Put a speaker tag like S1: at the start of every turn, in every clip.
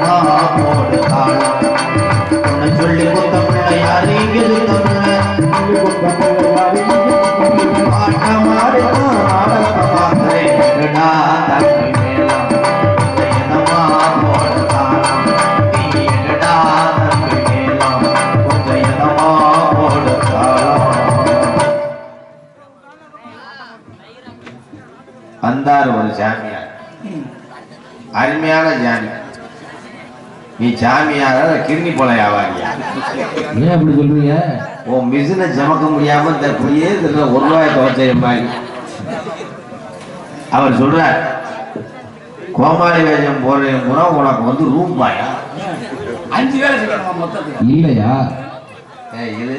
S1: 啊？சாமியார கிருமி போல வியாபாரியா
S2: ஏன் அப்படி சொல்றீங்க?
S1: உன் மிஷினை சமக்க முடியாம இந்த புளியே இதுல ஒரு ரூபாய் துவச்ச மாதிரி அவர் சொல்றார் கோமாளி வேஷம் போடுறேன் பூரா உனக்கு வந்து ரூம் பாயா?
S3: அஞ்சு வேலை
S2: இல்லையா?
S1: ஏய், இது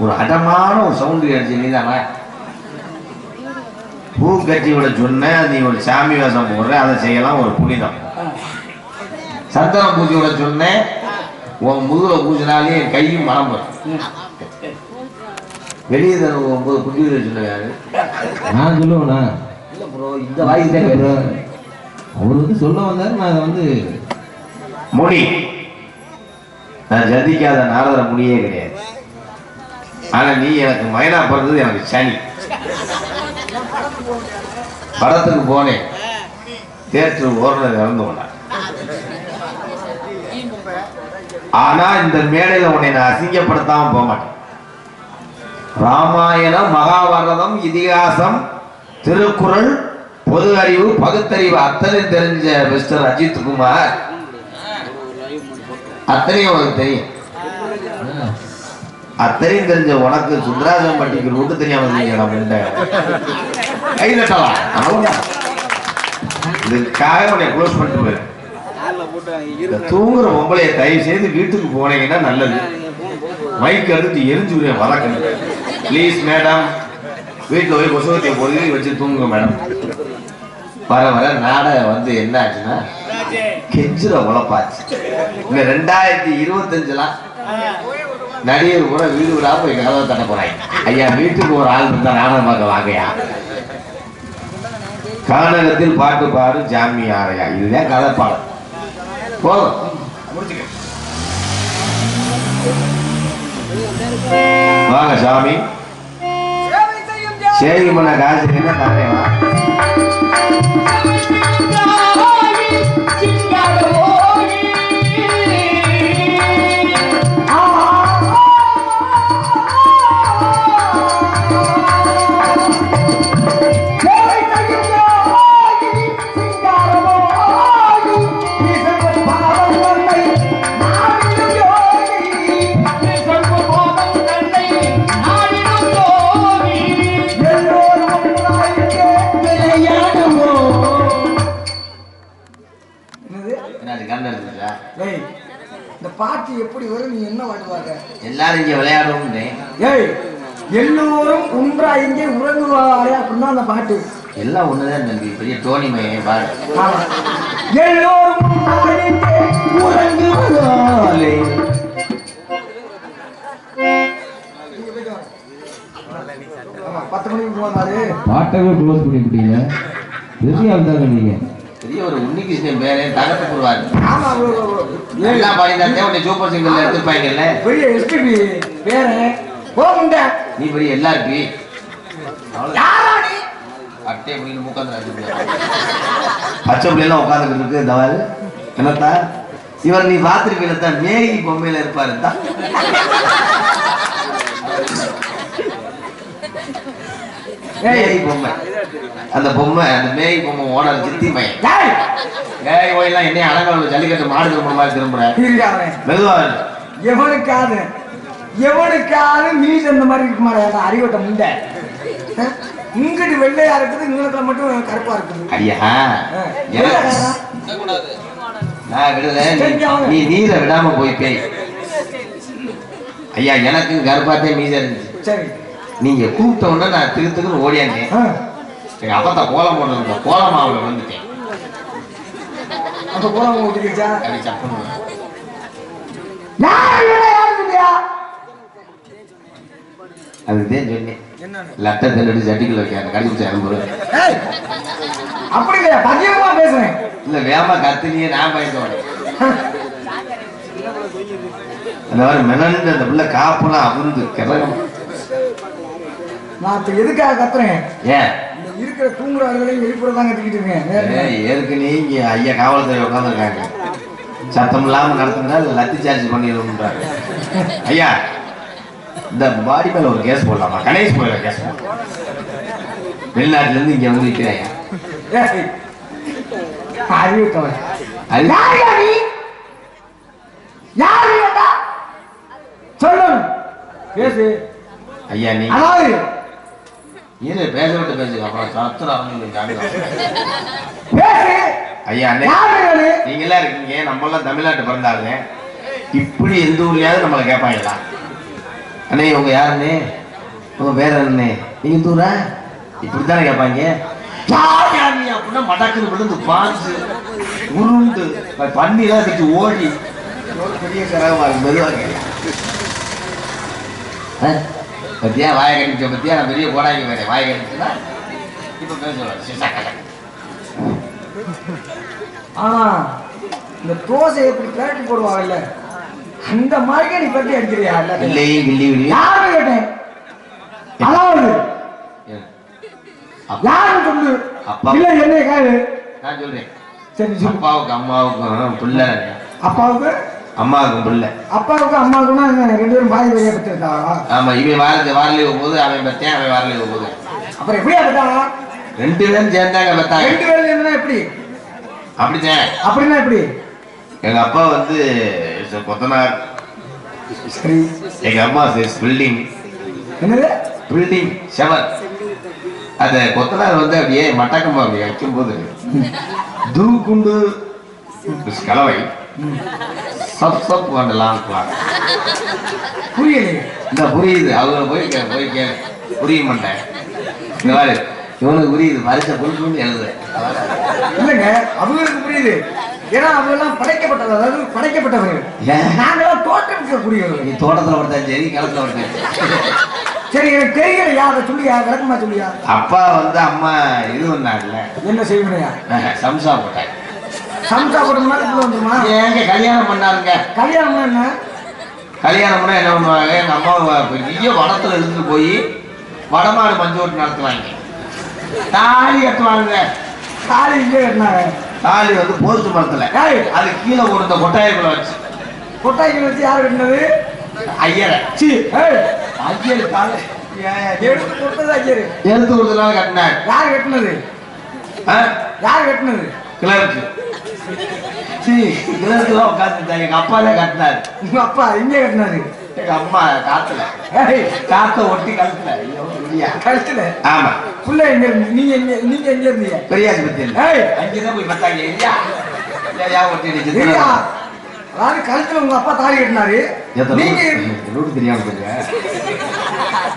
S1: ஒரு அடமான ஒரு சவுண்டு அடிச்சு நீ தானே பூ கட்டி விட சொன்ன நீ ஒரு சாமி வேஷம் போடுற அதை செய்யலாம் ஒரு புனிதம். சந்தன பூஜை விட சொன்னேன். உன் முதுகுல பூஜைனாலே என் கையும் மனம் வரும். வெளியே தர ஒன்பது குட்டி விட சொன்ன யாரு?
S2: நான் சொல்லுவேனா?
S1: இல்ல ப்ரோ இந்த வாய்ஸ் தான்
S2: அவர் வந்து சொல்ல வந்தாரு நான் அதை வந்து
S1: முடி நான் சந்திக்காத நாரதர முடியே கிடையாது. ஆனா நீ எனக்கு மைனா பிறந்தது எனக்கு சனி. படத்துக்கு போனேன். தேட்டர் ஓடுனது இறந்து போனேன். ஆனா இந்த மேடையில உன்னை நான் அசிங்கப்படுத்தாம போக மாட்டேன். ராமாயணம் மகாபாரதம் இதிகாசம் திருக்குறள் பொது அறிவு பகுத்தறிவு அத்தனை தெரிஞ்ச மிஸ்டர் அஜித் குமார். அத்தனையும் உனக்கு தெரியும். அத்தனையும் தெரிஞ்ச உனக்கு சுந்தராஜம் பட்டிக்கு ரூட்டு தெரியாம இருந்தீங்க நம்ம கை தட்டலாம். இதுக்காக உன்னை க்ளோஸ் பண்ணிட்டு போயிருக்கேன் தூங்குற பொம்பளைய தயவு செய்து வீட்டுக்கு போனீங்கன்னா நல்லது. மைக் எடுத்து எரிஞ்சு விடுவேன் வளர்க்கணும். ப்ளீஸ் மேடம் வீட்டில் போய் கொசுவத்தை பொருள் வச்சு தூங்குங்க மேடம் வர வர நாடை வந்து என்ன ஆச்சுன்னா கெஞ்சுற உழப்பாச்சு. இந்த ரெண்டாயிரத்தி இருபத்தஞ்சுலாம் நடிகர் கூட வீடு விடா போய் கதவை தட்ட போறாங்க. ஐயா வீட்டுக்கு ஒரு ஆள் இருந்தா நாடகம் பார்க்க வாங்கயா கானகத்தில் பாட்டு பாடு ஜாமி ஆரையா. இதுதான் கதை பாடம் போதும் வாங்க சாமி. சேவை பண்ண காசு என்ன தானேவா
S3: ஏய் இந்த பாட்டு எப்படி வரும் நீ என்ன பாடுற
S1: எல்லாரும் இங்க விளையாடுவோம்
S3: ஏய் எல்லோரும் ஒன்றா இங்கே உறங்குவாரே அப்படின்னா அந்த பாட்டு.
S1: எல்லாம் ஒண்ணுதான் தம்பி பெரிய டோனி மையம் பாரு.
S3: எல்லோரும் உறங்குவாரே. பத்து மணிக்கு போனாரு
S2: பாட்டவே க்ளோஸ் பண்ணி விட்டீங்க பெரிய ஆள் தாங்க நீங்க.
S1: பெரிய ஒரு உன்னிகிருஷ்ணன் பேரே தகத்து போடுவாரு.
S3: ஆமா
S1: எல்லாம் பாடினாத்தே உன்னை சூப்பர் சிங்கர்ல எடுத்துப்பாங்கல்ல
S3: பெரிய எஸ்பிபி பேரு போகுண்ட
S1: நீ பெரிய எல்லாருக்கு.
S3: நீ?
S1: அட்டை அப்படின்னு உட்காந்து பச்சை பிள்ளைலாம் உட்காந்துக்கிட்டு இருக்கு மாதிரி என்னத்தா? இவர் நீ பார்த்திருப்பீங்க தான் மேகி பொம்மையில இருப்பாரு தான் மேகி பொம்மை. அந்த பொம்மை அந்த மேகி பொம்மை ஓனர் சித்தி பையன்.
S3: ஏய்,
S1: ஓயெல்லாம் என்ன அலங்காரம் ஜல்லிக்கட்டு மாடு திரும்ப மாதிரி திரும்புற.
S3: இருக்காங்க
S1: மெதுவா இரு.
S3: எவனுக்காவது எவனுக்காவது மீஸ் அந்த மாதிரி இருக்க மாட்டேன் அறிவட்ட முண்டை? இங்கிட்டு வெள்ளையா இருக்குது இங்கிட்ட மட்டும் கருப்பா இருக்குது.
S1: ஐயா எனக்கு-? நான் விடல நீ- நீ நீரை விடாம போய் பேய். ஐயா எனக்கும் கருப்பாத்தே மீச இருந்துச்சு.
S3: சரி.
S1: நீங்க கூப்பிட்ட உடனே நான் திரு திருன்னு ஓடியாந்தேன். எங்க அப்பத்தா கோலம் போடுறது கோலம் மாவுல வந்துட்டேன். சப்புன்னு
S3: யாரு யாரு இல்லையா
S1: அதுதான் சொன்னேன். லட்டை தள்ளி சட்டிக்குள்ள வைக்க அந்த கண்டுபிடிச்ச அனுப்புறேன்
S3: அப்படி இல்லையா பகிரமா பேசுறேன்.
S1: இல்ல வேமா கத்துனியே நான் பயந்தோட அந்த மாதிரி மெனண்டு அந்த பிள்ளை காப்புலாம் அவிழ்ந்து கிரகம்
S3: நான் எதுக்காக கத்துறேன்?
S1: ஏன்?
S3: இந்த இருக்கிற தூங்குறவர்களையும் வெளிப்புற தான் கத்திக்கிட்டு இருக்கேன்
S1: ஏற்கனவே இங்க ஐயா காவல்துறை உட்காந்துருக்காங்க சத்தம் இல்லாம நடத்துனா லத்தி சார்ஜ் பண்ணிடுறாங்க ஐயா இந்த பாடி மேல ஒரு கேஸ் போடலாமா? கணேஷ் போயில கேஸ் போடலாம்? வெளிநாட்டுல இருந்து இங்க வந்து நிற்கிறாங்க
S3: ஏய், அறிவித்தவன்.
S1: அது
S3: யாருயா நீ? யாரு சொல்லணும் பேசு.
S1: ஐயா நீ
S3: அதாவது
S1: இரு பேச விட்டு பேசுங்க. அப்புறம் சத்தம் அவங்க
S3: பேசு!
S1: ஐயா அண்ணே நீங்க எல்லாம் இருக்கீங்க? நம்ம எல்லாம் தமிழ்நாட்டு பிறந்தாளுங்க இப்படி எந்த ஊர்லயாவது நம்மளை கேட்பாங்களா அண்ணே உங்க யாருண்ணே? உங்க பேர் என்னண்ணே? நீங்க தூரா இப்படித்தானே கேட்பாங்க அப்படின்னா மடக்குன்னு விழுந்து பாஞ்சு உருண்டு பண்ணி தான் கட்டி ஓடி பெரிய கரகமா இருக்கு மெதுவா கேட்கலாம் பத்தியா? வாய கடிச்ச பத்தியா? நான் பெரிய போடாங்க வேறேன் வாய கடிச்சுன்னா இப்ப
S3: ஆனா இந்த தோசை எப்படி கிளட்டி போடுவாங்கல்ல அந்த மாதிரி நீ பத்தி அடிக்கிறியா? எல்லாத்தையும்?
S1: இல்லையும் கிள்ளி விடியும்
S3: யாரு கேட்டேன்? அதாவது யாருன்னு சொல்லு.
S1: அப்பா.
S3: இல்ல என்ன கேளு.
S1: நான் சொல்றேன்.
S3: சரி
S1: அப்பாவுக்கு அம்மாவுக்கும் பிள்ளை.
S3: அப்பாவுக்கு?
S1: அம்மாவுக்கும் பிள்ளை.
S3: அப்பாவுக்கு அம்மாவுக்குன்னா என்ன, ரெண்டு பேரும் பாதி வழியா பெற்றிருக்காங்களா?
S1: ஆமா இவன் வாரத்து வாரலி போகும்போது அவன் பத்தேன் அவன் வாரலி போகும்போது
S3: அப்புறம் எப்படியா பெற்றாங்க
S1: ரெண்டு பேரும் சேர்ந்தாங்க பத்தாங்க.
S3: ரெண்டு பேரும் இருந்தா எப்படி?
S1: அப்படித்தான்.
S3: அப்படின்னா எப்படி?
S1: எங்க அப்பா வந்து கொத்தனார்.
S3: சரி.
S1: எங்க அம்மா பில்டிங்
S3: என்னது?
S1: பில்டிங் செவர் அந்த கொத்தனார் வந்து அப்படியே மட்டக்கம்பா அப்படி வைக்கும்போது தூக்குண்டு கலவை. சப் சப் பண்ணலாம்
S3: புரியலையே
S1: இந்த புரியுது. அவங்க போய் போய் கே புரிய மாட்டேன் இந்த மாதிரி இவனுக்கு புரியுது. பரிசை புரிஞ்சு எழுது.
S3: இல்லைங்க அவங்களுக்கு புரியுது. ஏன்னா அவங்க எல்லாம் படைக்கப்பட்டது அதாவது படைக்கப்பட்டவர்கள்? நாங்களாம் தோற்றமிக்கக்கூடியவர்கள்
S1: நீ தோட்டத்துல படுத்தாலும் சரி கிணத்துல படுத்தாலும்
S3: சரி. எனக்கு தெரியல யாரை சொல்லியா? விளக்கமா சொல்லியா?
S1: அப்பா வந்து அம்மா இது பண்ணாங்கல்ல
S3: என்ன செய்வனையா
S1: சம்சா போட்டாங்க
S3: சம்சா போட்டோம்னா உள்ள வந்துருமா?
S1: ஏங்க கல்யாணம் பண்ணாருங்க.
S3: கல்யாணம்னா என்ன?
S1: கல்யாணம் பண்ணா என்ன பண்ணுவாங்க? எங்க அம்மாவை பெரிய வடத்துல எடுத்துட்டு போய் வடமாடு மஞ்சோட்டு நடத்துவாங்க. தாலி கட்டுவாங்க.
S3: தாலி இங்கே கட்டினாங்க?
S1: தாலி வந்து போஸ்ட் மரத்துல. அது கீழே இந்த கொட்டாயக்குள்ள வச்சு.
S3: கொட்டாய்க்கு வச்சு யார் கட்டினது?
S1: ஐயரை.
S3: சி
S1: ஐயர் தாலி
S3: எடுத்து கொடுத்தது ஐயரு.
S1: எடுத்து கொடுத்தனால கட்டினாங்க
S3: யார் கட்டினது? யார் கட்டினது?
S1: கிளர்க்கு சரி கிளர்க்குலாம் உட்காந்துட்டாங்க எங்க அப்பா தான் கட்டினாரு.
S3: உங்க அப்பா இங்கே கட்டினாரு?
S1: எங்க அம்மா காத்துல. காத்த ஒட்டி கழுத்துல.
S3: கழுத்துல?
S1: ஆமா.
S3: புள்ள எங்க நீங்க எங்க நீங்க எங்க இருந்தீங்க?
S1: பெரியாஸ்பத்திரி அங்கதான் போய் பார்த்தாங்க இல்லையா இல்லையா ஒட்டி அடிச்சு
S3: இல்லையா அதாவது கழுத்துல உங்க அப்பா தாலி கட்டினாரு. நீங்க
S1: ரூட் தெரியாம? போயிருங்க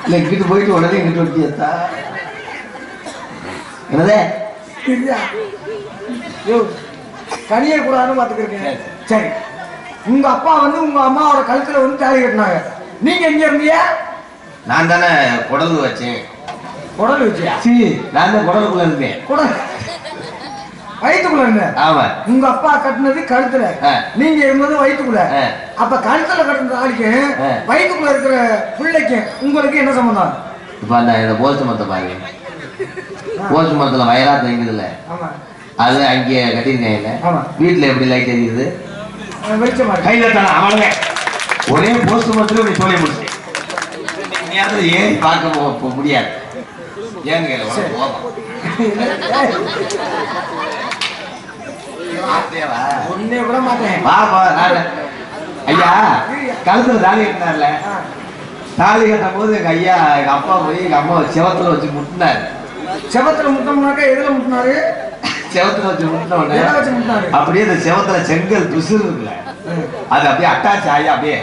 S1: இல்ல இங்கிட்டு போயிட்டு உடனே இங்கிட்டு ஒட்டி எத்தா என்னதே?
S3: இல்லையா யோ கனிய கூடாதுன்னு பாத்துக்கிறீங்க சரி. உங்க அப்பா வந்து உங்க அம்மாவோட கழுத்துல வந்து தாலி கட்டினாங்க. நீங்க எங்க இருந்தீங்க?
S1: நான் தானே குடல் வச்சேன்
S3: குடல் வச்சியா?
S1: சி நான் தான் குடலுக்குள்ள இருந்தேன்
S3: குடல். வயிற்றுக்குள்ள இருந்த.
S1: ஆமா.
S3: உங்க அப்பா கட்டினது கழுத்துல. நீங்க இருந்தது வயிற்றுக்குள்ள. அப்ப கழுத்துல கட்டின தாலிக்கு. வயிற்றுக்குள்ள இருக்கிற பிள்ளைக்கு உங்களுக்கு என்ன சம்பந்தம்?
S1: இப்ப அந்த போஸ்ட் மரத்தை பாருங்க. போஸ்ட் மரத்துல வயலா தெரியுதுல்ல.
S3: ஆமா.
S1: அது அங்கே கட்டியிருக்காங்கல்ல. வீட்டுல எப்படி லைட் எரியுது. கையில தானே அவனுங்க. ஒரே போஸ்ட் மரத்துல நீ சொல்லி முடிச்சு நேரத்தில் ஏறி பார்க்க முடியாது.
S3: ஏய்,
S1: வார்த்தையவா?
S3: ஒண்ணே விட மாட்டேன்
S1: நான். ஐயா கழுத்துல தாலி கட்டினார்ல. தாலி கட்டும் போது எங்க ஐயா எங்க அப்பா போய் எங்க அம்மா செவத்துல வச்சு முட்டினாரு.
S3: செவத்துல முட்டோம்னாக்கா எதுல முட்டினாரு?
S1: செவத்துல வச்சு முட்டின உடனே
S3: எதை வச்சு முட்டினாரு
S1: அப்படியே இந்த செவத்துல செங்கல் பிசுறு இருக்குல்ல. அது அப்படியே அட்டாச் ஆகி அப்படியே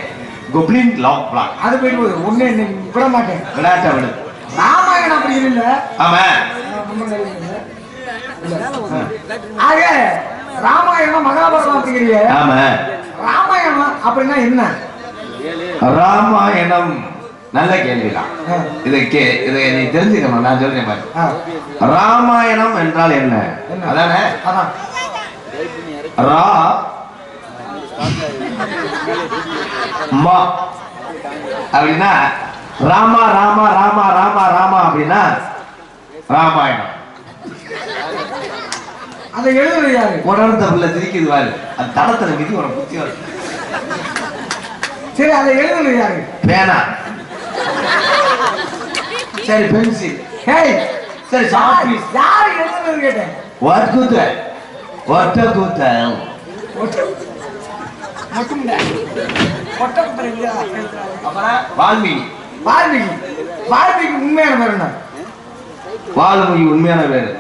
S1: கொப்ளின் லாக் பிளாக்
S3: அது போயிட்டு ஒண்ணே விட மாட்டேன்
S1: விளையாட்ட விடு.
S3: ராமாயணம் அப்படி இல்ல?
S1: ஆமா.
S3: ஆக ராமாயணம் மகாபாரதம் அப்படிங்கிறிய
S1: ஆமா.
S3: ராமாயணம் அப்படின்னா என்ன?
S1: ராமாயணம். நல்ல கேள்விதான். இதை கே இதை நீ தெரிஞ்சுக்கணும் நான் சொல்றேன் பாரு. ராமாயணம் என்றால் என்ன? அதானே? ரா. மா. அப்படின்னா ராமா ராமா ராமா ராமா ராமா அப்படின்னா ராமாயணம்.
S3: அதை எழுதுறது யாரு?
S1: உடனே பிள்ளை திரிக்குது வாரு அது தடத்துல மிதி உனக்கு புத்தி வரும்.
S3: சரி அதை எழுதுறது யாரு?
S1: பேனா சரி பென்சில்
S3: ஹேய்
S1: சரி சாப்பீஸ்
S3: யாரு எழுதுறது கேட்டேன்.
S1: வாட் கூத்த. ஒட்ட கூத்த.
S3: மட்டும்
S1: வால்மீகி.
S3: வால்மீகி. வால்மீகி உண்மையான பேர் என்ன?
S1: வால்மீகி உண்மையான பேரு.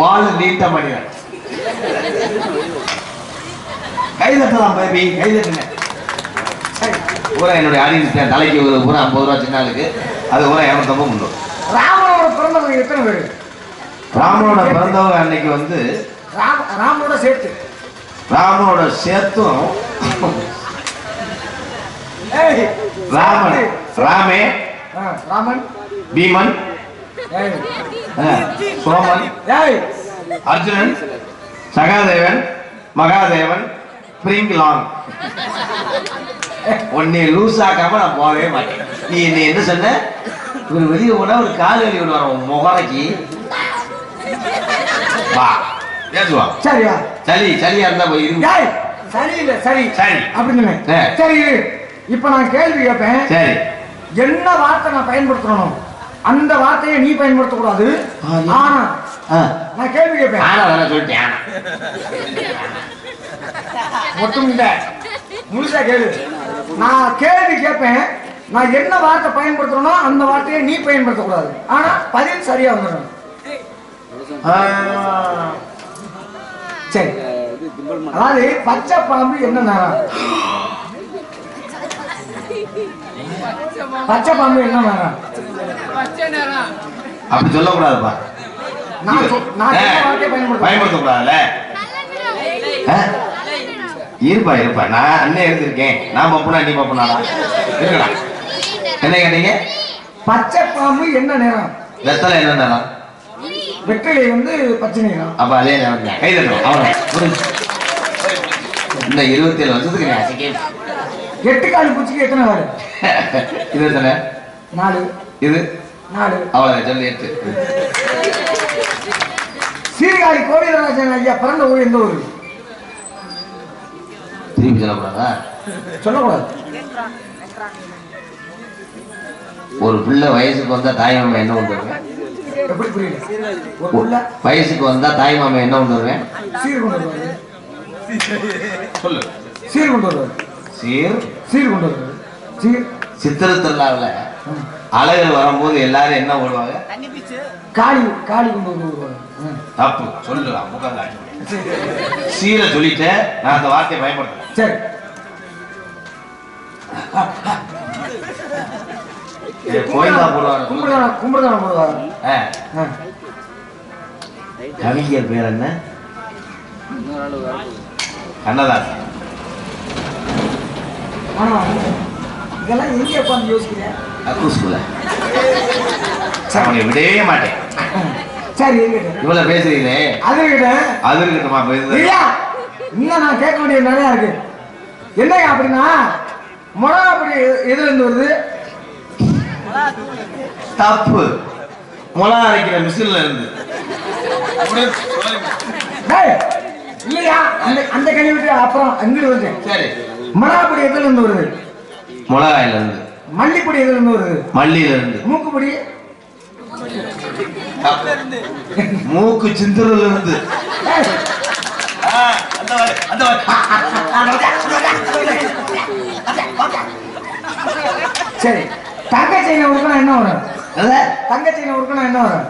S1: வால் நீட்ட மனிதன். கை தட்டலாம் பேபி. கை தட்டுங்க.
S3: சரி
S1: பூரா என்னுடைய ஆடியன்ஸ் தலைக்கு ஒரு பூரா ஐம்பது ரூபா சின்ன ஆளுக்கு. அது பூரா இரநூத்தம்பது முந்நூறு
S3: ராமனோட பிறந்தவங்க எத்தனை பேர்?
S1: ராமனோட பிறந்தவங்க அன்னைக்கு வந்து
S3: ராம ராமனோட சேர்த்து.
S1: ராமனோட சேர்த்தும் ராமன் ராமே
S3: ராமன்.
S1: பீமன் சோமன் அர்ஜுனன் சகாதேவன் மகாதேவன் பிரிங்லாங் உன்னை லூஸ் ஆக்காம நான் போகவே மாட்டேன். நீ என்ன என்ன சொன்ன? ஒரு வெளியே போனா ஒரு கால் வெளியே விடுவார் உன் முகரைக்கு வா. பேசுவா
S3: சரியா?
S1: சளி சளியா இருந்தா போய்
S3: சரி இல்ல சரி
S1: சரி.
S3: அப்படின்னு. சரி. இப்ப நான் கேள்வி கேட்பேன்
S1: சரி.
S3: என்ன வார்த்தை நான் பயன்படுத்தணும்? அந்த வார்த்தையை நீ பயன்படுத்த கூடாது? ஆனா. நான் கேள்வி கேட்பேன்
S1: ஆனா சொல்லிட்டேன் ஆனா.
S3: மட்டும் இல்ல. முழுசா கேளு. நான் கேள்வி கேட்பேன் நான் என்ன வார்த்தை பயன்படுத்தணும் அந்த வார்த்தையை நீ பயன்படுத்த கூடாது ஆனா பதில் சரியா வந்துடும்
S1: ஆ.
S3: சரி. அதாவது பச்சை பாம்பு என்ன நேரம்? பச்சை பாம்பு என்ன நேரம்?
S1: அப்படி சொல்லக்கூடாதுப்பா.
S3: நான் நான் பயன்படுத்த
S1: பயன்படுத்தக்கூடாதுல்ல? இருப்பா இருப்பா. நான் அண்ணே இருந்திருக்கேன் நான் பப்புனா நீ பப்புனாடா? இருக்கடா. என்ன கேட்டீங்க?
S3: பச்சை பாம்பு என்ன நேரம்
S1: வெத்தலை என்ன நேரம்
S3: வெற்றிலை வந்து பச்சை நிறம்.
S1: அப்ப அதே நேரம் கை தட்டணும். புரிஞ்சு இந்த இருபத்தி ஏழு வருஷத்துக்கு நீ
S3: எட்டு கால் பூச்சிக்கு எத்தனை வாரு
S1: இது எத்தனை?
S3: நாலு.
S1: இது?
S3: நாலு.
S1: அவ்வளவு சொல்லி எட்டு.
S3: சீர்காழி கோவிந்தராஜன் ஐயா பிறந்த ஊர் எந்த ஊர்?
S1: திருப்பி சொல்லக்கூடாதா?
S3: சொல்லக்கூடாது.
S1: ஒரு பிள்ளை வயசுக்கு வந்தா தாய் மாமா என்ன
S3: எப்படி புரியல? உள்ள
S1: வயசுக்கு வந்தா தாய் மாமா என்ன வருவேன்
S3: சீர் கொண்டு வருவாரு.
S1: சொல்லு.
S3: சீர் கொண்டு வருவாரு.
S1: சீர்?
S3: சீர் கொண்டு வருவாரு. சீர்.
S1: சித்திர திருவிழாவில் அழகர் வரும்போது எல்லாரும் என்ன ஓடுவாங்க
S3: காளி காளி கொண்டு ம்.
S1: தப்பு. சொல்லு முகம் காட்டு சீரை சொல்லிட்டேன். நான் அந்த வார்த்தையை பயன்படுத்துறேன்
S3: சரி.
S1: கோயிலா போடுவாங்க.
S3: போடுவாரு
S1: ஆ,
S3: ஆ.
S1: கவிஞர் பேர் என்ன? கண்ணதாசன்.
S3: இதெல்லாம் எங்க உட்காந்து யோசிக்கிறேன்
S1: அக்கூஸ்குல அவனை விடவே மாட்டேன்.
S3: சரி இருக்கட்டும்.
S1: இவ்வளவு பேசுறீங்களே.
S3: அது இருக்கட்டும்.
S1: அது இருக்கட்டுமா
S3: நான் கேட்க வேண்டியது நிறையா இருக்கு. என்னங்க அப்படின்னா? மிளகா அப்படி எதுல இருந்து வருது?
S1: தப்பு. முளை அரைக்கிற மிஷின்ல இருந்து.
S3: இல்லையா? அந்த அந்த கனி விட்டு அப்புறம் அங்கிட்டு வருது
S1: சரி.
S3: மிளகா பொடி எதுல இருந்து வருது?
S1: மிளகாயில இருந்து.
S3: மல்லிப்பொடி எதுல இருந்து வருது?
S1: மல்லியில இருந்து.
S3: மூக்குப்பொடி.
S1: மூக்கு சிந்துறதுல இருந்து.
S3: சரி தங்க செயினை உருக்கணும் என்ன வரும்? தங்க செயினை உருக்கணும் என்ன வரும்.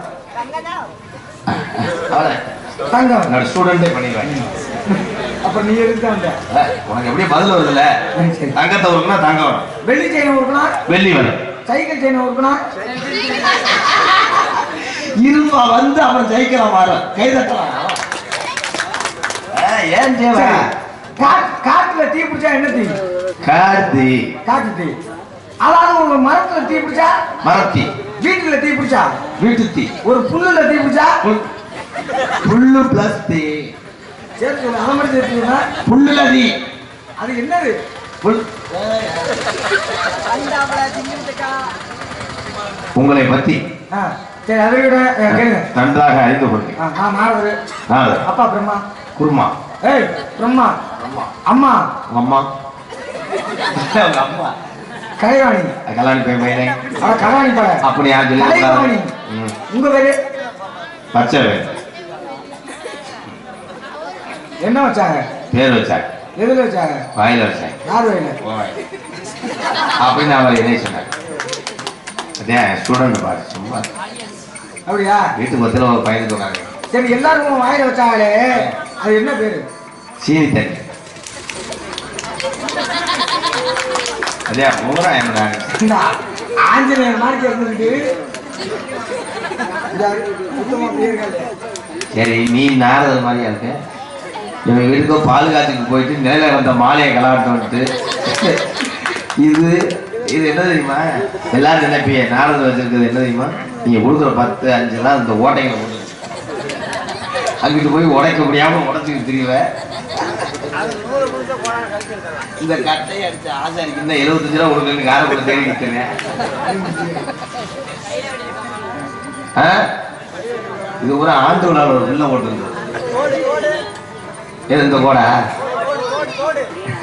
S3: தங்கம்.
S1: என்னோட ஸ்டூடெண்டே பண்ணிடுவாங்க
S3: அப்ப நீ?
S1: அஹ், உனக்கு எப்படியே பதில் வருதுல்ல. தங்கத்தை உருக்குனா தங்கம் வரும்.
S3: வெள்ளி செயினை உருக்கணும்
S1: வெள்ளி வரும்.
S3: சைக்கிள் செயினை உருக்கணும்
S1: இருப்பா வந்து அவன் ஜெயிக்கலாம் மாறும் கை தட்டலாம். அஹ், ஏன் தேவை
S3: காட்டுல தீ பிடிச்சா என்ன தீ
S1: கார்த்தி
S3: காட்டு. தீ அதாவது ஒரு மரத்துல தீ பிடிச்சா?
S1: மரத்தி.
S3: வீட்டுல தீ பிடிச்சா?
S1: வீட்டு தீ.
S3: ஒரு புல்லுல தீ பிடிச்சா?
S1: புல்- புல்லு பிளஸ் தீ.
S3: சரி சொல்லு அதை மட்டும் சேர்த்துக்கோங்க
S1: புல்லுல தீ.
S3: அது என்னது?
S1: புல். உங்களை பத்தி.
S3: சரி அதை விட
S1: நன்றாக அறிந்து நாலு.
S3: அப்பா பிரம்மா.
S1: குருமா.
S3: ஏய் பிரம்மா. அம்மா.
S1: அம்மா. அம்மா.
S3: கலைவாணி.
S1: கல்யாணி போய் பையனே
S3: அவ கலைவாணி பட.
S1: அப்படி யார் சொல்லி
S3: கலைவாணி. உங்க பேரு?
S1: பச்சை பேர்.
S3: என்ன வச்சாங்க?
S1: பேர் வச்சாங்க
S3: எதுல வச்சாங்க?
S1: வாயில வச்சாங்க
S3: யார் வயல?
S1: அப்படின்னு அவர் என்ன சொன்னார். அதே ஸ்டூடெண்ட் பாரு சும்மா.
S3: அப்படியா?
S1: வீட்டு பத்தில ஒரு பையன் சொன்னாங்க
S3: சரி எல்லாரும் வாயில வச்சாங்களே. அது என்ன பேரு?
S1: சீனி தண்ணி. அதே
S3: இந்த ஆஞ்சநேயர் மாதிரி இருக்காது.
S1: சரி நீ நாரதர் மாதிரியா இருக்க? இவன் வீட்டுக்கோ பால் காய்ச்சிக்கு போயிட்டு நிலையில வந்த மாலையை கலாட்டோன்ட்டு இது இது என்ன தெரியுமா? எல்லாரும் நினைப்பிய நாரதர் வச்சிருக்கிறது என்ன தெரியுமா? நீங்க கொடுக்குற பத்து அஞ்சு எல்லாம் இந்த ஓட்டைகளை அங்கிட்டு போய் உடைக்க முடியாம உடைச்சிக்கிட்டு தெரியல இந்த கட்டையை அடிச்ச ஆசாரிக்கு இந்த எழுபத்தஞ்சு ரூபா கொடுக்கணும் காரை கூட தேடி நிற்கிறேன்? இது ஒரு ஆண்டு விழாவில் ஒரு பிள்ளை போட்டுருந்தது ஏது இந்த கோடா?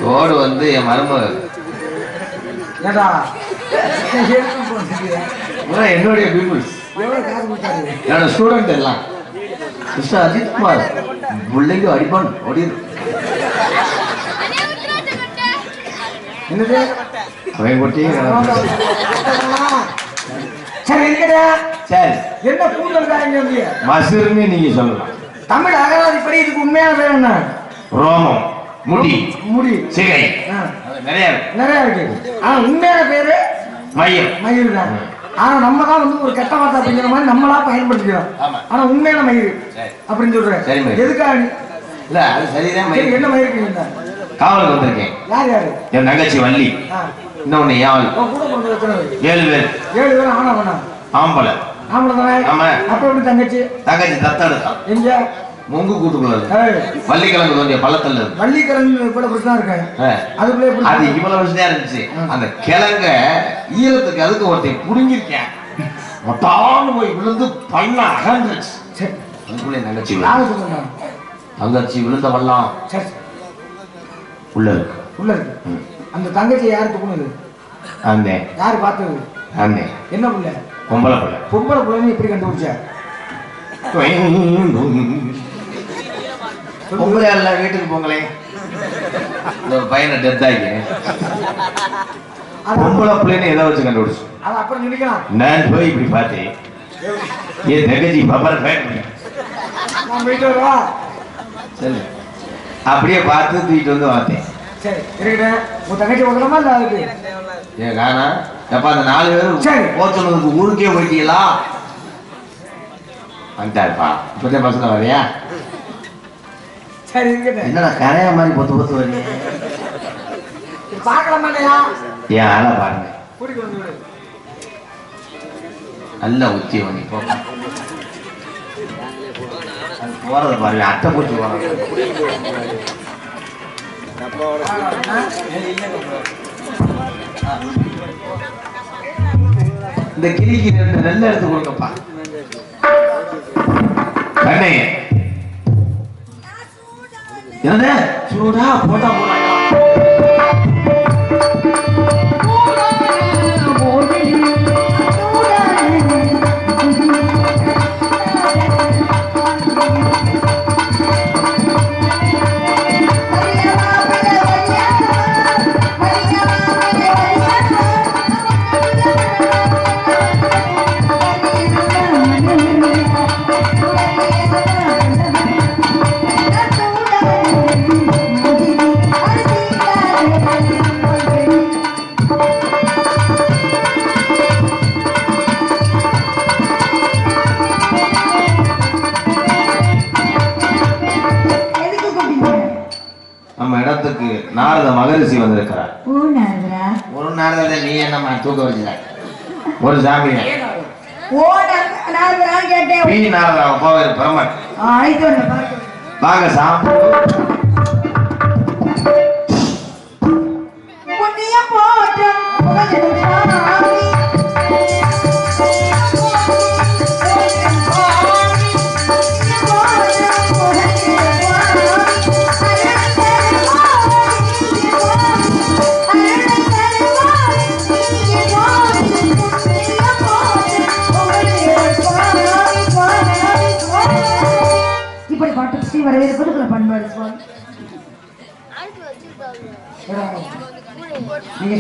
S1: தோடு வந்து என் மருமகள். என்னுடைய பீப்புள்ஸ் என்னோட ஸ்டூடெண்ட் எல்லாம். மிஸ்டர் அஜித் குமார். பிள்ளைங்க அடிப்பான் ஓடிடு.
S3: என்னது? சரி இருக்கடா.
S1: சரி.
S3: என்ன கூந்தல் காரங்க வந்து
S1: மசுருன்னு நீங்க சொல்லலாம்.
S3: தமிழ் அகராதிப்படி இதுக்கு உண்மையான பேர் என்ன?
S1: ரோமம். முடி.
S3: முடி.
S1: சிகை. நிறைய
S3: நிறைய இருக்கு. ஆனா உண்மையான பேரு?
S1: மையம்
S3: மயில். தான் ஆனா நம்ம தான் வந்து ஒரு கெட்ட வார்த்தை அப்படிங்கிற மாதிரி நம்மளா பயன்படுத்திக்கிறோம். ஆனா உண்மையான மயில்
S1: சரி.
S3: அப்படின்னு சொல்றேன். எதுக்காக
S1: இல்ல அது சரிதான்
S3: சரி என்ன மயிருக்கு
S1: காவலுக்கு வந்திருக்கேன்.
S3: யார் யாரு?
S1: என் தங்கச்சி வள்ளி. இன்னொன்னு
S3: பேர்?
S1: ஏழு பேர்.
S3: ஏழு பேரும் ஆனா
S1: ஆம்பளை.
S3: ஆம்பளை தானே?
S1: ஆமா.
S3: அப்ப எப்படி தங்கச்சி?
S1: தங்கச்சி தத்தெடுத்தான்
S3: எங்க
S1: முங்கு கூட்டுக்குள்ள இருக்கு வள்ளிக்கிழங்கு தோண்டிய பள்ளத்துல இருக்கு
S3: வள்ளிக்கிழங்கு கூட பிரச்சனை இருக்காங்க
S1: ஆ.
S3: அதுக்குள்ள
S1: அது இவ்வளவு விஷயம் இருந்துச்சு. அந்த கிழங்க ஈரத்துக்கு அதுக்கு ஒருத்தன் புடுங்கிருக்கேன் மொட்டான்னு போய் விழுந்து பல்ல அகன்றுச்சு. அதுக்குள்ள என் தங்கச்சி விழுந்து. வல்லாம் உள்ள இருக்கு.
S3: உள்ள இருக்கு. அந்த தங்கச்சி யார் துப்புனது
S1: அந்த
S3: யார் பார்த்தது?
S1: அந்த
S3: என்ன புள்ள?
S1: பொம்பளை பிள்ளை.
S3: பொம்பளை புள்ளைன்னு எப்படி கண்டுபிடிச்ச?
S1: பொம்பளை எல்லாம் வீட்டுக்கு போங்களே இந்த ஒரு பையனை டெத் ஆகி. பொம்பளை பிள்ளைன்னு எதை வச்சு கண்டுபிடிச்சு
S3: அது அப்புறம் நினைக்கலாம்
S1: நான் போய் இப்படி பார்த்தேன். என் தங்கச்சி பப்பரை பயன்
S3: நான் போயிட்டு வரவா.
S1: சரி அப்படியே பார்த்து தூக்கிட்டு வந்து பார்த்தேன்.
S3: சரி இருக்கட்டும். உன் தங்கச்சி உதறமா இல்ல அதுக்கு
S1: ஏன் காணா எப்ப அந்த நாலு பேரும்
S3: சரி.
S1: போச்சுனதுக்கு ஊருக்கே போயிட்டீங்களா? வந்துட்டாருப்பா. இப்பதான் பசங்க வரையா என்னடா கரையா மாதிரி பொத்து பொத்து வரீங்க
S3: இது பார்க்கல மாட்டேயா
S1: ஏன் ஆளை பாருங்க. நல்ல உச்சி வண்டி போ. அது போறத பாருங்க அட்டை போட்டு போறாங்க இந்த கிளிக்கு ரெண்டு நெல் எடுத்து கொடுங்கப்பா கண்ணே என்னது சூடா போட்டா போறாங்க
S4: நாரதா அப்பா பேர் பிரம்மன்
S1: ஆயிட்டு வந்து பாருங்க
S4: வாங்க. சாமி
S1: புண்ணிய போற்றம்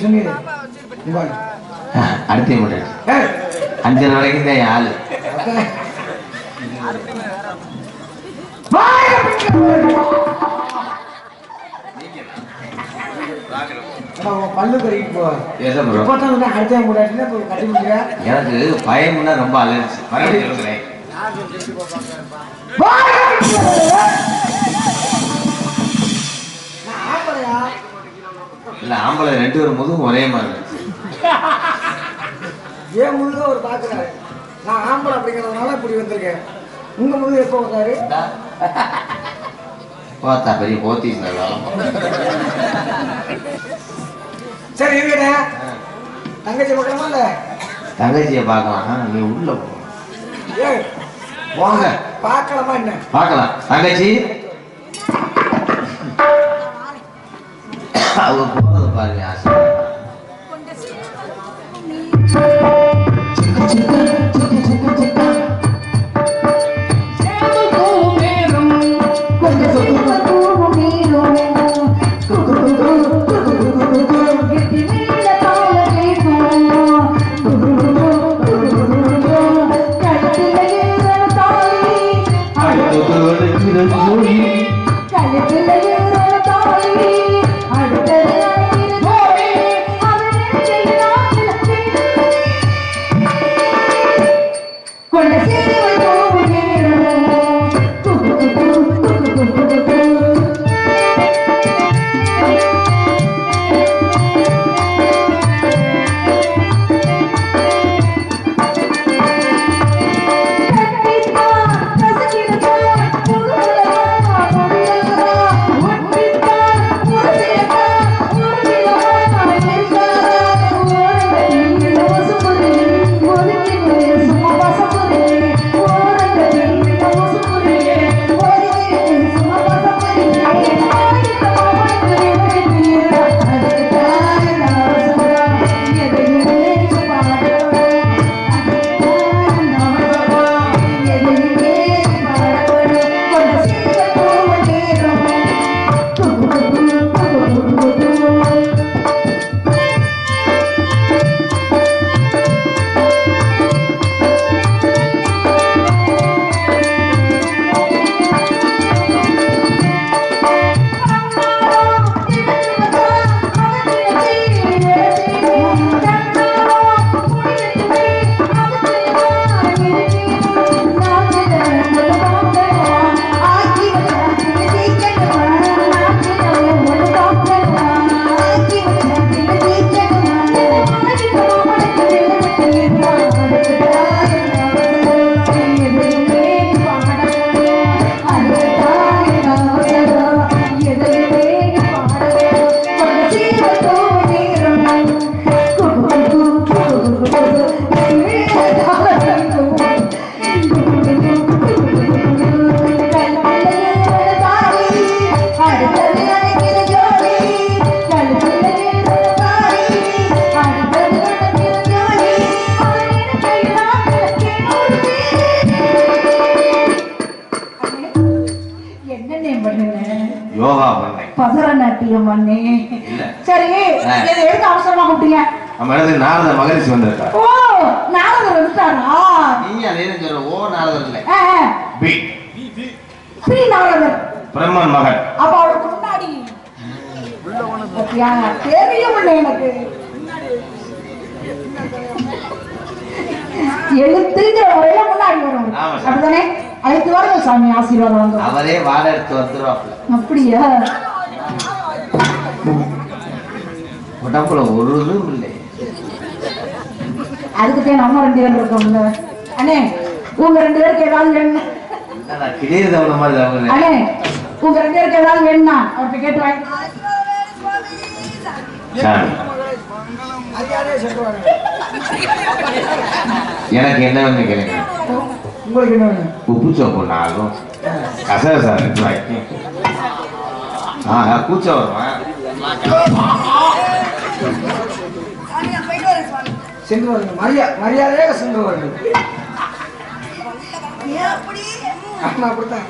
S3: சொன்னீங்க.
S4: அடுத்த
S3: ஏய்,
S4: அஞ்சரை வரைக்கும் தான் ஆளு. எனக்கு பயம்னா ரொம்ப அலர்ஜி. மறுபடியும் இல்ல ஆம்பளை ரெண்டு பேரும் முதுகும் ஒரே மாதிரி.
S3: ஏன் முழுக ஒரு பாக்குறாரு. நான் ஆம்பளை அப்படிங்கிறதுனால இப்படி வந்திருக்கேன். உங்க முழு எப்போ வந்தாரு.
S4: பார்த்தா பெரிய போத்தி
S3: சரி இருக்கட்டே தங்கச்சி பார்க்கலாமா இல்ல?
S4: தங்கச்சியை பார்க்கலாம். நீ உள்ள போங்க
S3: பார்க்கலாமா என்ன?
S4: பார்க்கலாம். தங்கச்சி. அவங்க பாருங்க ஆசை
S1: அவசரமா கூப்பிட்டீங்க
S4: நம்ம இடத்துக்கு நாரத மகரிஷி வந்திருக்கா?
S1: ஓ நாரதர் வந்துட்டாரா?
S4: நீ அதே சொல்ற ஓ நாரதர் இல்லை.
S1: ஆ, ஆ.
S4: பி.
S1: ஸ்ரீ நாரதர்.
S4: பிரம்மன் மகன்.
S1: அப்ப அவருக்கு முன்னாடி பத்தியா? தெரியும் உள்ள எனக்கு. எழுத்துங்கிற முறையில முன்னாடி வரும். அப்படிதானே? அழைத்து வரணும் சாமி ஆசீர்வாதம்
S4: அவரே வாழை எடுத்து வந்துருவாப்ல
S1: அப்படியா? உடம்புல ஒரு இதுவும் இல்லை
S4: அதுக்குத்தான் நம்ம ரெண்டு பேரும் இருக்கோம்ல. அண்ணே உங்க ரெண்டு பேருக்கு ஏதாவது வேணும்?
S1: கிளியர் தவண மாதிரி அவங்க
S4: அண்ணே உங்க ரெண்டு பேருக்கு ஏதாவது வேணுமா? அவர்கிட்ட கேட்டு வாங்கி.
S1: எனக்கு என்ன வேணும் கேளுங்க.
S3: உங்களுக்கு என்ன வேணும்?
S1: உப்பு சோப்பு நாலும் கசகசா ரெண்டு வாய்க்கும் ஆஹா கூச்சம் வருமா
S3: சென்று வருங்க மரியா மரியாதையாக சென்று வருங்க ஆமா அப்படித்தான்